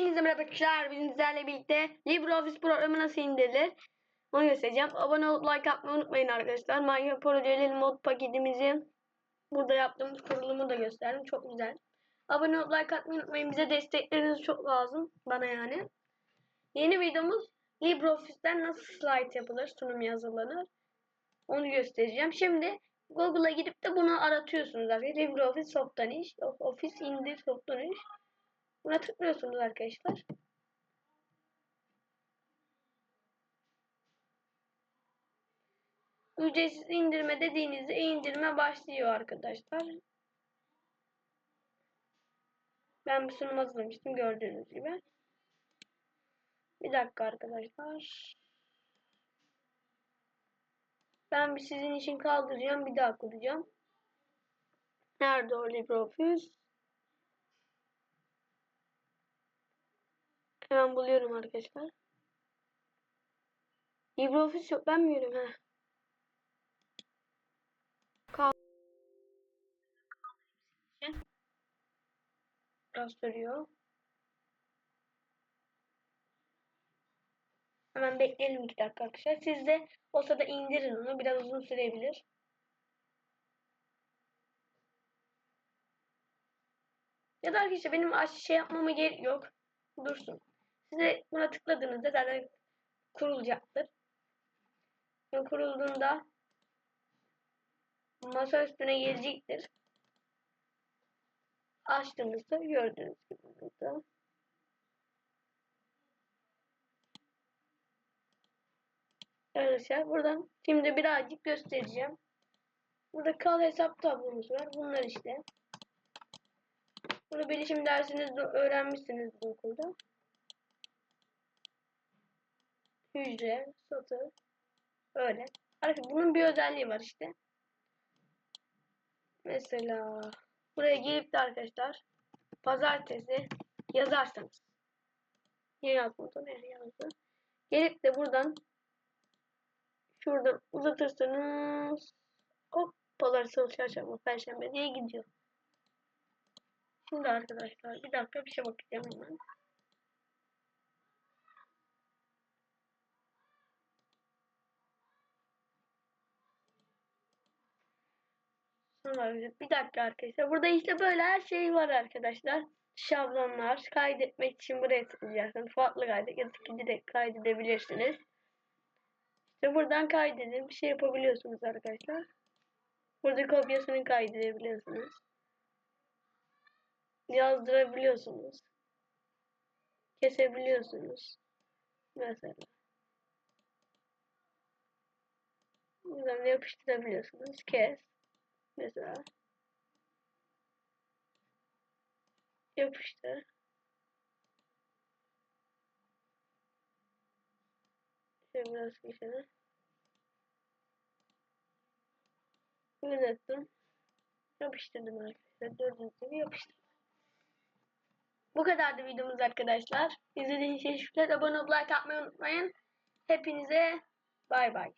Hepinize merhaba arkadaşlar. Bugün sizlerle birlikte LibreOffice programı nasıl indirilir? Onu göstereceğim. Abone olup like atmayı unutmayın arkadaşlar. Minecraft Projeli mod paketimizin burada yaptığımız kurulumu da gösterdim. Çok güzel. Abone olup like atmayı unutmayın. Bize destekleriniz çok lazım. Bana yani. Yeni videomuz LibreOffice'ten nasıl slide yapılır, sunum yazılır. Onu göstereceğim. Şimdi Google'a gidip de bunu aratıyorsunuz. LibreOffice Soft'tan iş. Office indir Soft'tan iş. Buna tıklıyorsunuz arkadaşlar. Ücretsiz indirme dediğinizde indirme başlıyor arkadaşlar. Ben bir sunum hazırlamıştım gördüğünüz gibi. Bir dakika arkadaşlar. Ben bir sizin için kaldıracağım. Bir daha kuracağım. Nerede o LibreOffice? Hemen buluyorum arkadaşlar. LibreOffice yok. Ben mi yürüyorum? Heh. Kal Biraz sürüyor. Hemen bekleyelim iki dakika arkadaşlar. Siz de o sırada indirin onu. Biraz uzun sürebilir. Ya da arkadaşlar benim şey yapmama gerek yok. Dursun. Size buna tıkladığınızda zaten kurulacaktır. Ve kurulduğunda masa üstüne gelecektir. Açtığımızda gördüğünüz gibi burada. Arkadaşlar buradan şimdi birazcık göstereceğim. Burada kal hesap tablomuz var. Bunlar işte. Bunu bilişim dersinizde öğrenmişsiniz bu okulda. Hücre, satır. Öyle. Arkadaşlar bunun bir özelliği var işte. Mesela buraya gelip de arkadaşlar pazartesi yazarsanız niye yazmadı ne yazdı gelip de buradan şuradan uzatırsanız hop pazartesi çarşamba perşembe diye gidiyor. Şimdi arkadaşlar bir dakika bir şey bakacağım hemen. Bir dakika arkadaşlar. Burada işte böyle her şey var arkadaşlar. Şablonlar. Kaydetmek için buraya tıklayacaksınız. Farklı kaydet ya da direkt kaydedebilirsiniz. İşte buradan kaydedin. Bir şey yapabiliyorsunuz arkadaşlar. Burada kopyasını kaydedebiliyorsunuz. Yazdırabiliyorsunuz. Kesebiliyorsunuz. Mesela. Buradan yapıştırabiliyorsunuz. Kes. Mesela. Yapıştır. Şöyle biraz geçelim. Yönetim. Yapıştırdım arkadaşlar. Gibi yapıştırdım. Bu kadardı videomuz arkadaşlar. İzlediğiniz için teşekkürler. Abone olup like atmayı unutmayın. Hepinize bay bay.